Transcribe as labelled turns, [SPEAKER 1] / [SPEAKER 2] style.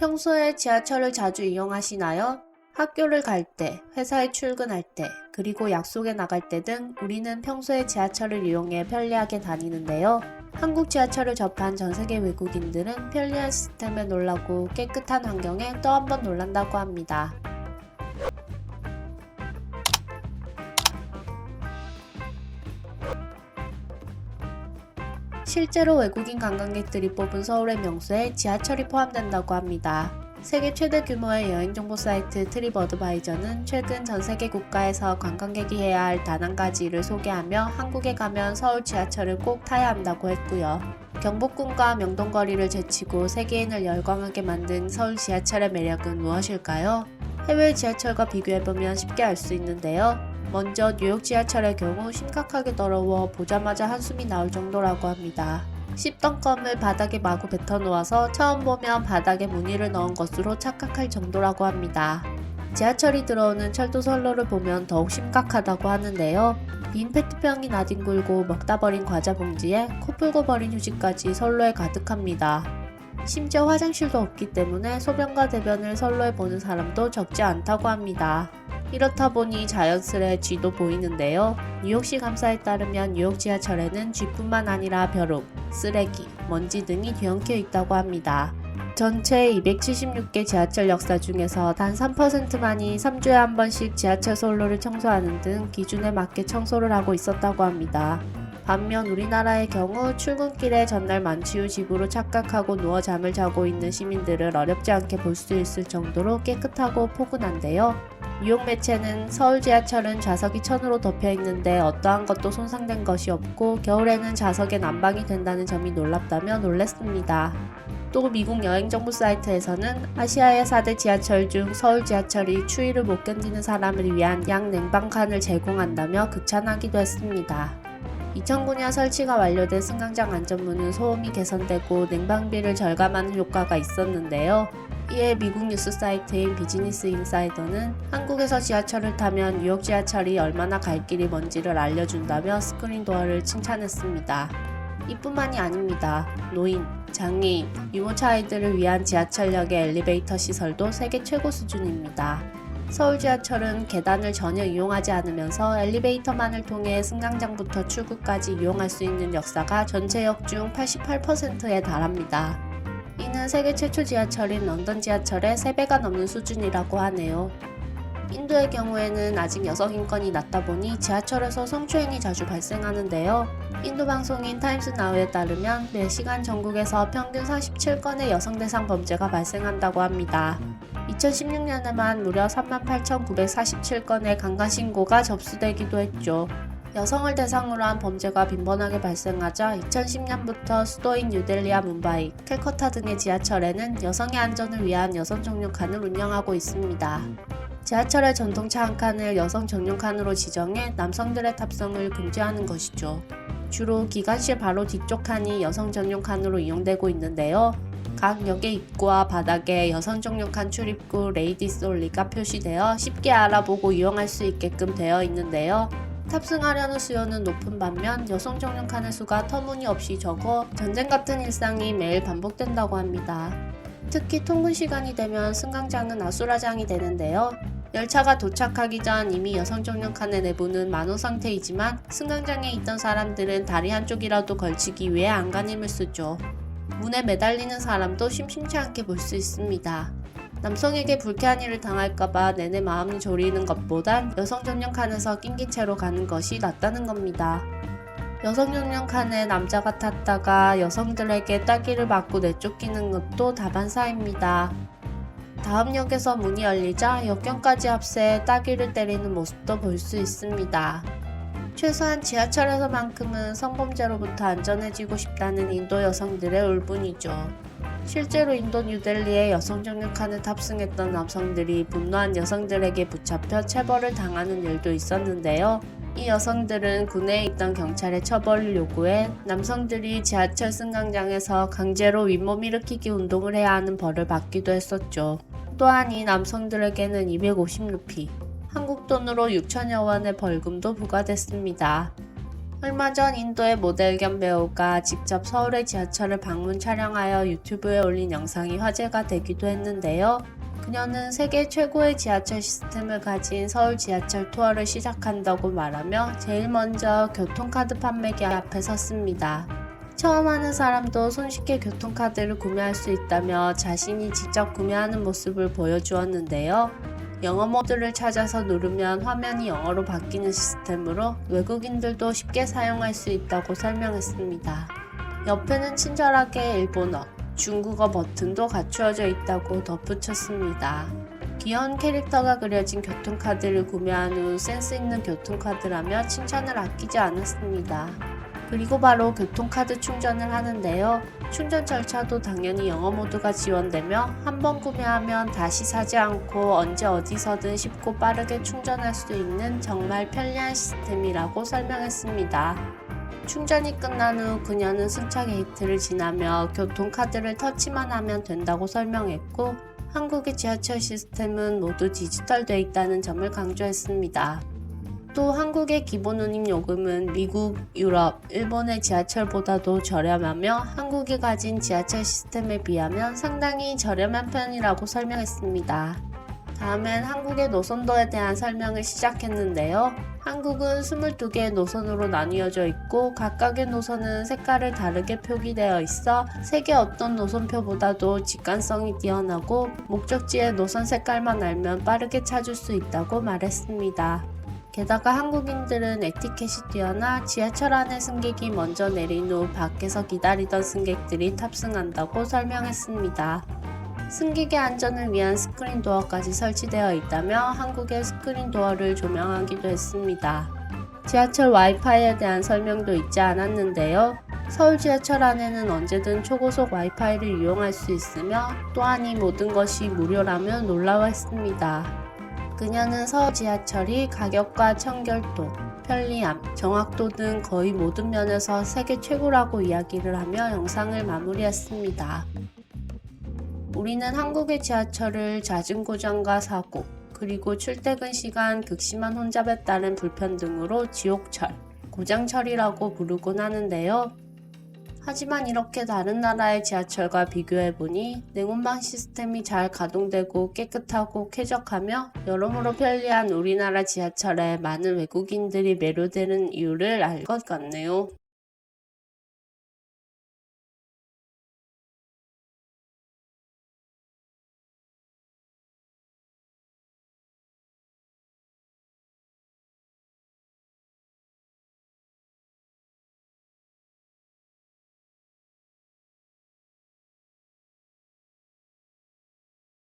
[SPEAKER 1] 평소에 지하철을 자주 이용하시나요? 학교를 갈 때, 회사에 출근할 때, 그리고 약속에 나갈 때 등 우리는 평소에 지하철을 이용해 편리하게 다니는데요. 한국 지하철을 접한 전 세계 외국인들은 편리한 시스템에 놀라고 깨끗한 환경에 또 한 번 놀란다고 합니다. 실제로 외국인 관광객들이 뽑은 서울의 명소에 지하철이 포함된다고 합니다. 세계 최대 규모의 여행 정보 사이트 트립 어드바이저는 최근 전 세계 국가에서 관광객이 해야 할 단 한 가지를 소개하며 한국에 가면 서울 지하철을 꼭 타야 한다고 했고요. 경복궁과 명동거리를 제치고 세계인을 열광하게 만든 서울 지하철의 매력은 무엇일까요? 해외 지하철과 비교해보면 쉽게 알 수 있는데요. 먼저 뉴욕 지하철의 경우 심각하게 더러워 보자마자 한숨이 나올 정도라고 합니다. 씹던 껌을 바닥에 마구 뱉어놓아서 처음 보면 바닥에 무늬를 넣은 것으로 착각할 정도라고 합니다. 지하철이 들어오는 철도 선로를 보면 더욱 심각하다고 하는데요. 빈 페트병이 나뒹굴고 먹다 버린 과자 봉지에 코 풀고 버린 휴지까지 선로에 가득합니다. 심지어 화장실도 없기 때문에 소변과 대변을 선로에 보는 사람도 적지 않다고 합니다. 이렇다 보니 자연스레 쥐도 보이는데요. 뉴욕시 감사에 따르면 뉴욕 지하철에는 쥐뿐만 아니라 벼룩, 쓰레기, 먼지 등이 뒤엉켜 있다고 합니다. 전체 276개 지하철 역사 중에서 단 3%만이 3주에 한 번씩 지하철 선로를 청소하는 등 기준에 맞게 청소를 하고 있었다고 합니다. 반면 우리나라의 경우 출근길에 전날 만취 후 집으로 착각하고 누워 잠을 자고 있는 시민들을 어렵지 않게 볼 수 있을 정도로 깨끗하고 포근한데요. 뉴욕 매체는 서울 지하철은 좌석이 천으로 덮여 있는데 어떠한 것도 손상된 것이 없고 겨울에는 좌석에 난방이 된다는 점이 놀랍다며 놀랬습니다. 또 미국 여행정보 사이트에서는 아시아의 4대 지하철 중 서울 지하철이 추위를 못 견디는 사람을 위한 양 냉방칸을 제공한다며 극찬하기도 했습니다. 2009년 설치가 완료된 승강장 안전문은 소음이 개선되고 냉방비를 절감하는 효과가 있었는데요. 이에 미국 뉴스 사이트인 비즈니스 인사이더는 한국에서 지하철을 타면 뉴욕 지하철이 얼마나 갈 길이 먼지를 알려준다며 스크린 도어를 칭찬했습니다. 이뿐만이 아닙니다. 노인, 장애인, 유모차 아이들을 위한 지하철역의 엘리베이터 시설도 세계 최고 수준입니다. 서울 지하철은 계단을 전혀 이용하지 않으면서 엘리베이터만을 통해 승강장부터 출구까지 이용할 수 있는 역사가 전체 역 중 88%에 달합니다. 이는 세계 최초 지하철인 런던 지하철의 3배가 넘는 수준이라고 하네요. 인도의 경우에는 아직 여성 인권이 낮다 보니 지하철에서 성추행이 자주 발생하는데요. 인도 방송인 타임스 나우에 따르면 매시간 전국에서 평균 47건의 여성 대상 범죄가 발생한다고 합니다. 2016년에만 무려 38,947건의 강간 신고가 접수되기도 했죠. 여성을 대상으로 한 범죄가 빈번하게 발생하자 2010년부터 수도인 뉴델리아 문바이, 캘커타 등의 지하철에는 여성의 안전을 위한 여성 전용 칸을 운영하고 있습니다. 지하철의 전동차 한 칸을 여성 전용 칸으로 지정해 남성들의 탑승을 금지하는 것이죠. 주로 기관실 바로 뒤쪽 칸이 여성 전용 칸으로 이용되고 있는데요. 각 역의 입구와 바닥에 여성 전용 칸 출입구 레이디스 올리가 표시되어 쉽게 알아보고 이용할 수 있게끔 되어 있는데요. 탑승하려는 수요는 높은 반면 여성 전용 칸의 수가 터무니없이 적어 전쟁 같은 일상이 매일 반복된다고 합니다. 특히 통근 시간이 되면 승강장은 아수라장이 되는데요. 열차가 도착하기 전 이미 여성 전용 칸의 내부는 만호 상태이지만 승강장에 있던 사람들은 다리 한쪽이라도 걸치기 위해 안간힘을 쓰죠. 문에 매달리는 사람도 심심치 않게 볼 수 있습니다. 남성에게 불쾌한 일을 당할까봐 내내 마음이 졸이는 것보단 여성 전용 칸에서 낑긴 채로 가는 것이 낫다는 겁니다. 여성 전용 칸에 남자가 탔다가 여성들에게 따기를 맞고 내쫓기는 것도 다반사입니다. 다음 역에서 문이 열리자 역경까지 합세 따기를 때리는 모습도 볼 수 있습니다. 최소한 지하철에서만큼은 성범죄로부터 안전해지고 싶다는 인도 여성들의 울분이죠. 실제로 인도 뉴델리에 여성 정력칸을 탑승했던 남성들이 분노한 여성들에게 붙잡혀 체벌을 당하는 일도 있었는데요. 이 여성들은 군에 있던 경찰의 처벌을 요구해 남성들이 지하철 승강장에서 강제로 윗몸 일으키기 운동을 해야 하는 벌을 받기도 했었죠. 또한 이 남성들에게는 250루피, 한국 돈으로 6천여 원의 벌금도 부과됐습니다. 얼마 전 인도의 모델 겸 배우가 직접 서울의 지하철을 방문 촬영하여 유튜브에 올린 영상이 화제가 되기도 했는데요. 그녀는 세계 최고의 지하철 시스템을 가진 서울 지하철 투어를 시작한다고 말하며 제일 먼저 교통카드 판매기 앞에 섰습니다. 처음 하는 사람도 손쉽게 교통카드를 구매할 수 있다며 자신이 직접 구매하는 모습을 보여주었는데요. 영어 모드를 찾아서 누르면 화면이 영어로 바뀌는 시스템으로 외국인들도 쉽게 사용할 수 있다고 설명했습니다. 옆에는 친절하게 일본어, 중국어 버튼도 갖추어져 있다고 덧붙였습니다. 귀여운 캐릭터가 그려진 교통카드를 구매한 후 센스 있는 교통카드라며 칭찬을 아끼지 않았습니다. 그리고 바로 교통카드 충전을 하는데요. 충전 절차도 당연히 영어 모드가 지원되며 한 번 구매하면 다시 사지 않고 언제 어디서든 쉽고 빠르게 충전할 수 있는 정말 편리한 시스템이라고 설명했습니다. 충전이 끝난 후 그녀는 승차 게이트를 지나며 교통카드를 터치만 하면 된다고 설명했고 한국의 지하철 시스템은 모두 디지털돼 있다는 점을 강조했습니다. 또 한국의 기본 운임 요금은 미국, 유럽, 일본의 지하철보다도 저렴하며 한국이 가진 지하철 시스템에 비하면 상당히 저렴한 편이라고 설명했습니다. 다음엔 한국의 노선도에 대한 설명을 시작했는데요. 한국은 22개의 노선으로 나뉘어져 있고 각각의 노선은 색깔을 다르게 표기되어 있어 세계 어떤 노선표보다도 직관성이 뛰어나고 목적지의 노선 색깔만 알면 빠르게 찾을 수 있다고 말했습니다. 게다가 한국인들은 에티켓이 뛰어나 지하철 안에 승객이 먼저 내린 후 밖에서 기다리던 승객들이 탑승한다고 설명했습니다. 승객의 안전을 위한 스크린 도어까지 설치되어 있다며 한국의 스크린 도어를 조명하기도 했습니다. 지하철 와이파이에 대한 설명도 있지 않았는데요. 서울 지하철 안에는 언제든 초고속 와이파이를 이용할 수 있으며 또한 이 모든 것이 무료라며 놀라워했습니다. 그녀는 서울 지하철이 가격과 청결도, 편리함, 정확도 등 거의 모든 면에서 세계 최고라고 이야기를 하며 영상을 마무리했습니다. 우리는 한국의 지하철을 잦은 고장과 사고, 그리고 출퇴근 시간 극심한 혼잡에 따른 불편 등으로 지옥철, 고장철이라고 부르곤 하는데요. 하지만 이렇게 다른 나라의 지하철과 비교해보니 냉온방 시스템이 잘 가동되고 깨끗하고 쾌적하며 여러모로 편리한 우리나라 지하철에 많은 외국인들이 매료되는 이유를 알 것 같네요.